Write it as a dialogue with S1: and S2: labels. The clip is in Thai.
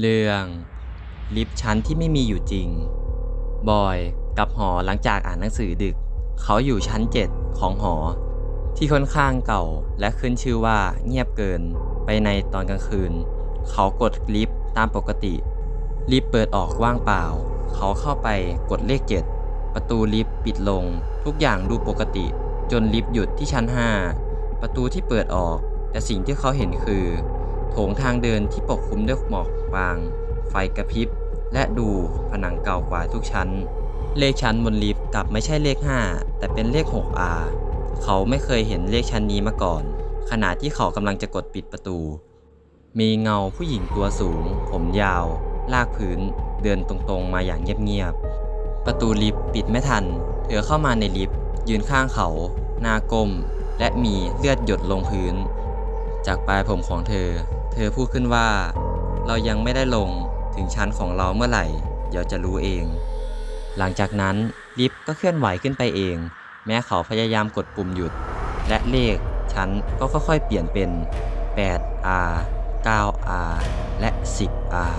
S1: เรื่อง ลิฟต์ชั้นที่ไม่มีอยู่จริง บอยกับหอหลังจากอ่านหนังสือดึก เขาอยู่ชั้น 7 ของหอ ที่ค่อนข้างเก่าและขึ้นชื่อว่าเงียบเกินไปในตอนกลางคืน เขากดลิฟต์ตามปกติ ลิฟต์เปิดออกว่างเปล่า เขาเข้าไปกดเลข 7 ประตูลิฟต์ปิดลง ทุกอย่างดูปกติ จนลิฟต์หยุดที่ชั้น 5 ประตูที่เปิดออก แต่สิ่งที่เขาเห็นคือ งทางเดินที่ปกคลุมด้วยหมอกบาง ไฟกระพริบ และดูผนังเก่ากว่าทุกชั้น เลขชั้นบนลิฟต์กลับไม่ใช่เลข 5 แต่เป็นเลข 6R เขาไม่เคยเห็นเลขชั้นนี้มาก่อน ขณะที่เขากำลังจะกดปิดประตู มีเงาผู้หญิงตัวสูง ผมยาว ลากพื้น เดินตรงๆมาอย่างเงียบๆ ประตูลิฟต์ปิดไม่ทัน เธอเข้ามาในลิฟต์ยืนข้างเขา หน้าก้ม และมีเลือดหยดลงพื้น จากปลายผมของเธอ ธอพูดขึ้นว่า เรายังไม่ได้ลงถึงชั้นของเราเมื่อไหร่ เดี๋ยวจะรู้เอง หลังจากนั้นลิฟต์ก็เคลื่อนไหวขึ้นไปเอง แม้เขาพยายามกดปุ่มหยุด และเลขชั้นก็ค่อยๆเปลี่ยนเป็น 8R 9R และ 10R